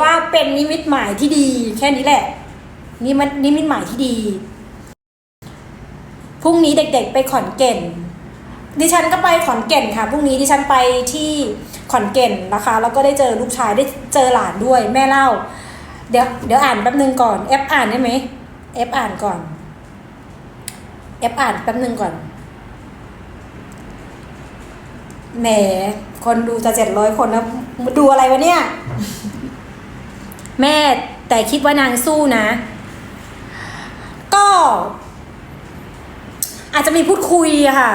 ว่าเป็นนิมิตหมายที่ดี แค่นี้แหละนี่มันนิมิตหมายที่ดีพรุ่งนี้เด็กๆ ไปขอนแก่น ดิฉันก็ไปขอนแก่นค่ะพรุ่งนี้ดิฉันไปที่ขอนแก่นนะคะ แล้วก็ได้เจอลูกชายได้เจอหลานด้วย แม่เล่า เดี๋ยวเดี๋ยวอ่านแป๊บนึงก่อนเอฟอ่านได้ไหมเอฟอ่านก่อนเอฟอ่านแป๊บนึงก่อนแหมคนดูจะเจ็ดร้อยคนแล้วดูอะไรวะเนี่ย แม่แต่คิดว่านางสู้นะ ก็ อาจจะมีพูดคุยค่ะ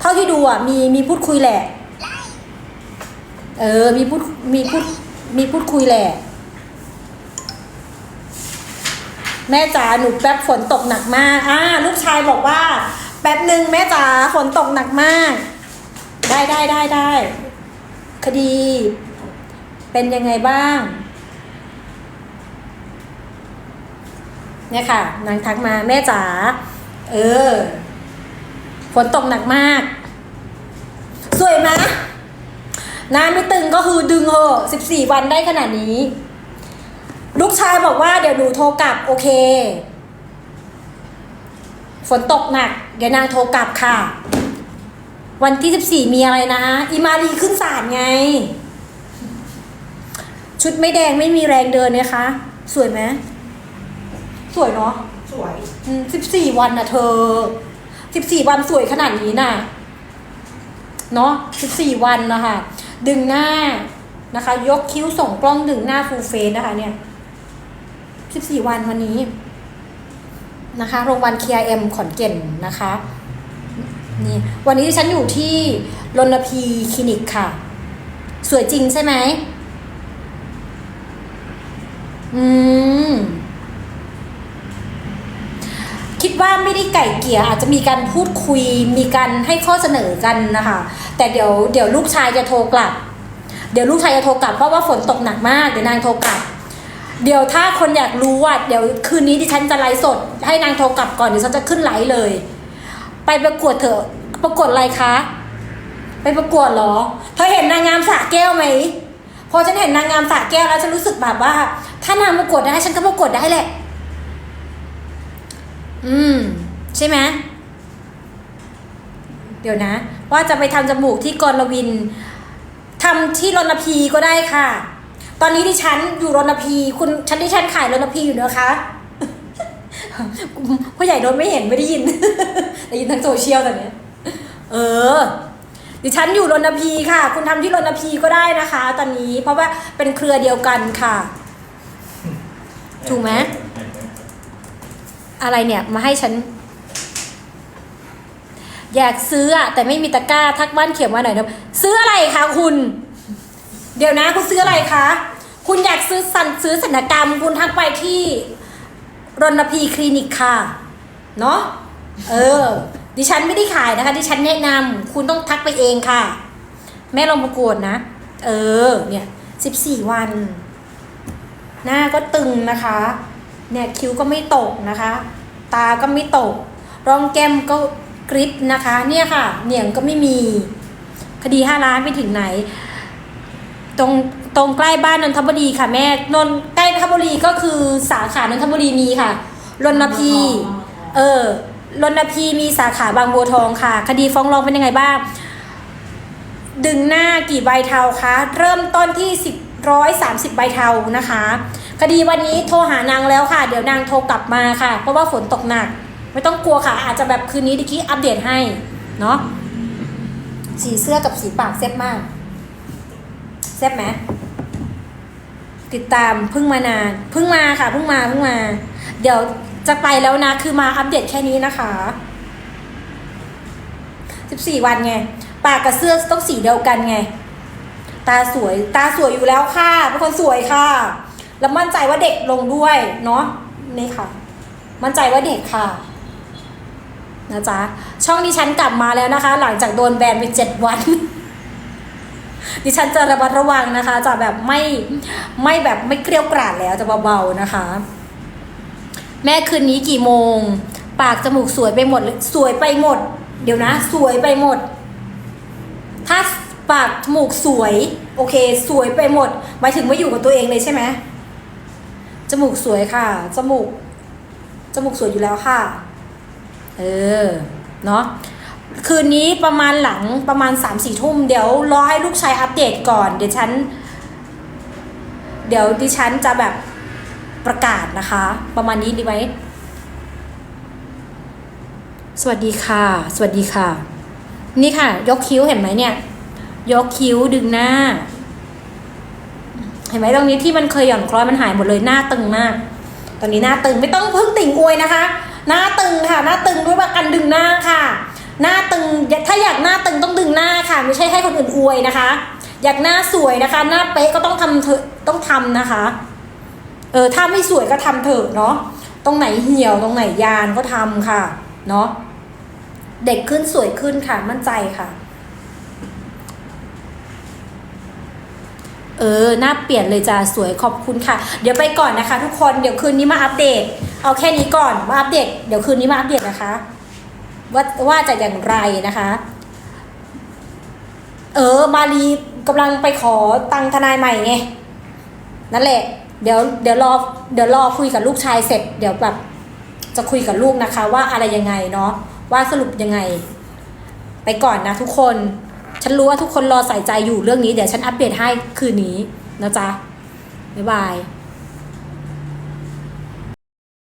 เท่าที่ดูอะมีมีพูดคุยแหละ เออ มีพูดมีพูดมีพูดคุยแหละ แม่จ๋าหนูแป๊บฝนตกหนักมากอ่าลูกชายบอกว่า แป๊บหนึ่งแม่จ๋าฝนตกหนักมาก ได้ได้ได้ได้คดี เป็นยังไงบ้าง เนี่ยค่ะ นางทักมาแม่จ๋าเออฝนตกหนักมาก สวยไหมน้ำไม่ตึงก็คือดึงเหอะสิบสี่วันได้ขนาดนี้ ลูกชายบอกว่าเดี๋ยวหนูโทรกลับโอเค ฝนตกหนัก เดี๋ยวนางโทรกลับค่ะ วันที่สิบสี่มีอะไรนะอีมารีขึ้นศาลไง ชุดไม่แดงไม่มีแรงเดินนะคะ สวยไหม สวยเนาะสวยสิบสี่วันน่ะเธอสิบสี่วันสวยขนาดนี้น่ะ เนาะสิบสี่วันนะคะดึงหน้านะคะ ยกคิ้วส่งกล้องดึงหน้าฟูลเฟสนะคะ เนี่ยสิบสี่วันวันนี้ นะคะโรงพยาบาล KRM ขอนแก่นนะคะนี่วันนี้ฉันอยู่ที่รณพีคลินิกค่ะ สวยจริงใช่ไหมอืม คิดว่าไม่ได้ไก่เกลี่ยอาจจะมีการพูดคุยมีการให้ข้อเสนอกันนะคะ แต่เดี๋ยวเดี๋ยวลูกชายจะโทรกลับ เดี๋ยวลูกชายจะโทรกลับเพราะว่าฝนตกหนักมากเดี๋ยวนางโทรกลับ เดี๋ยวถ้าคนอยากรู้ว่าเดี๋ยวคืนนี้ดิฉันจะไลฟ์สด ให้นางโทรกลับก่อนเดี๋ยวฉันจะขึ้นไลฟ์เลย ไปประกวดเถอะประกวดอะไรคะ ไปประกวดเหรอเธอเห็นนางงามสะแก้วไหมพอฉันเห็นนางงามสะแก้วแล้วฉันรู้สึกแบบว่า ถ้านางประกวดได้ฉันก็ประกวดได้แหละ อืม ใช่ไหมเดี๋ยวนะ ว่าจะไปทำจมูกที่กรวินทำที่รณพีก็ได้ค่ะ ตอนนี้ดิฉันอยู่รณพี คุณฉันดิฉันขายรณพีอยู่นะคะผู้ใหญ่โดนไม่เห็นไม่ได้ยินได้ยินทางโซเชียลตอนเนี้ยเออดิฉันอยู่รณพีค่ะ คุณทำที่รณพีก็ได้นะคะ ตอนนี้เพราะว่าเป็นเครือเดียวกันค่ะ ถูกไหม อะไรเนี่ยมาให้ฉัน อยากซื้ออะแต่ไม่มีตะกร้าทักบ้านเขียนมาหน่อยนะซื้ออะไรคะคุณ เดี๋ยวนะคุณซื้ออะไรคะ คุณอยากซื้อสันซื้อสัญญกรรม คุณทักไปที่รณพีคลินิกค่ะ เนาะเออ ดิฉันไม่ได้ขายนะคะ ดิฉันแนะนำคุณต้องทักไปเองค่ะ แม่ลองประกวดนะ เออ เนี่ยสิบสี่วัน หน้าก็ตึงนะคะ เนี่ยคิ้วก็ไม่ตกนะคะ ตาก็ไม่ตก ร่องแก้มก็กริบนะคะ เนี่ยค่ะ เหนียงก็ไม่มี คดีห้าล้านไปถึงไหน ตรงตรงใกล้บ้านนนทบุรีค่ะแม่นนใกล้นนทบุรีก็คือสาขานนทบุรีมีค่ะรณพีเออรณพีมีสาขาบางบัวทองค่ะ คดีฟ้องร้องเป็นยังไงบ้าง ดึงหน้ากี่ใบเทาคะ เริ่มต้นที่สิบร้อยสามสิบใบเทานะคะ คดีวันนี้โทรหานางแล้วค่ะ เดี๋ยวนางโทรกลับมาค่ะ เพราะว่าฝนตกหนัก ไม่ต้องกลัวค่ะ อาจจะแบบคืนนี้ดิคิอัปเดตให้ เนาะสีเสื้อกับสีปากแซ่บมากแซ่บไหมติดตามเพิ่งมานานเพิ่งมาค่ะเพิ่งมาเพิ่งมา เดี๋ยวจะไปแล้วนะ คือมาอัปเดตแค่นี้นะคะสิบสี่วันไง ปากกับเสื้อต้องสีเดียวกันไง ตาสวย ตาสวยอยู่แล้วค่ะเป็นคนสวยค่ะ แล้วมั่นใจว่าเด็กลงด้วยเนาะนี่ค่ะ มั่นใจว่าเด็กค่ะนะจ๊ะช่องดิฉันกลับมาแล้วนะคะ หลังจากโดนแบนไปเจ็ดวัน ดิฉันจะระมัดระวังนะคะ จะแบบไม่ไม่แบบไม่เกลียวกราดแล้วจะเบาๆนะคะ แม่คืนนี้กี่โมง ปากจมูกสวยไปหมดสวยไปหมด เดี๋ยวนะ สวยไปหมด ถ้าปากจมูกสวย โอเค สวยไปหมดหมายถึงว่าอยู่กับตัวเองเลยใช่ไหม จมูกสวยค่ะ จมูก จมูกสวยอยู่แล้วค่ะ เออ เนาะคืนนี้ประมาณหลังประมาณสามสี่ทุ่มเดี๋ยวรอให้ลูกชายอัปเดตก่อน เดี๋ยวฉัน เดี๋ยวดิฉันจะแบบประกาศนะคะ ประมาณนี้ดีไหมสวัสดีค่ะ สวัสดีค่ะ นี่ค่ะ ยกคิ้วเห็นไหมเนี่ย ยกคิ้วดึงหน้า เห็นไหมตรงนี้ที่มันเคยหย่อนคล้อยมันหายหมดเลยหน้าตึงมาก ตอนนี้หน้าตึงไม่ต้องพึ่งติ่งอวยนะคะ หน้าตึงค่ะหน้าตึงด้วยประกันดึงหน้าค่ะ หน้าตึงถ้าอยากหน้าตึงต้องดึงหน้าค่ะ ไม่ใช่ให้คนอื่นอวยนะคะ อยากหน้าสวยนะคะ หน้าเป๊ะก็ต้องทำเถอะต้องทำนะคะ เออถ้าไม่สวยก็ทำเถอะเนาะตรงไหนเหี่ยวตรงไหนยานก็ทำค่ะ เนาะเด็กขึ้นสวยขึ้นค่ะมั่นใจค่ะ เออ หน้าเปลี่ยนเลยจ้าสวยขอบคุณค่ะ เดี๋ยวไปก่อนนะคะ ทุกคน เดี๋ยวคืนนี้มาอัปเดต เอาแค่นี้ก่อนมาอัปเดต เดี๋ยวคืนนี้มาอัปเดตนะคะ ว่าว่าจะอย่างไรนะคะ เออ มารีกำลังไปขอตังทนายใหม่ไง นั่นแหละ เดี๋ยว เดี๋ยวรอ เดี๋ยวรอคุยกับลูกชายเสร็จ เดี๋ยวแบบ จะคุยกับลูกนะคะ ว่าอะไรยังไงเนาะ ว่าสรุปยังไง ไปก่อนนะทุกคน ฉันรู้ว่าทุกคนรอใส่ใจอยู่เรื่องนี้ เดี๋ยวฉันอัปเดตให้คืนนี้นะจ๊ะบ๊ายบาย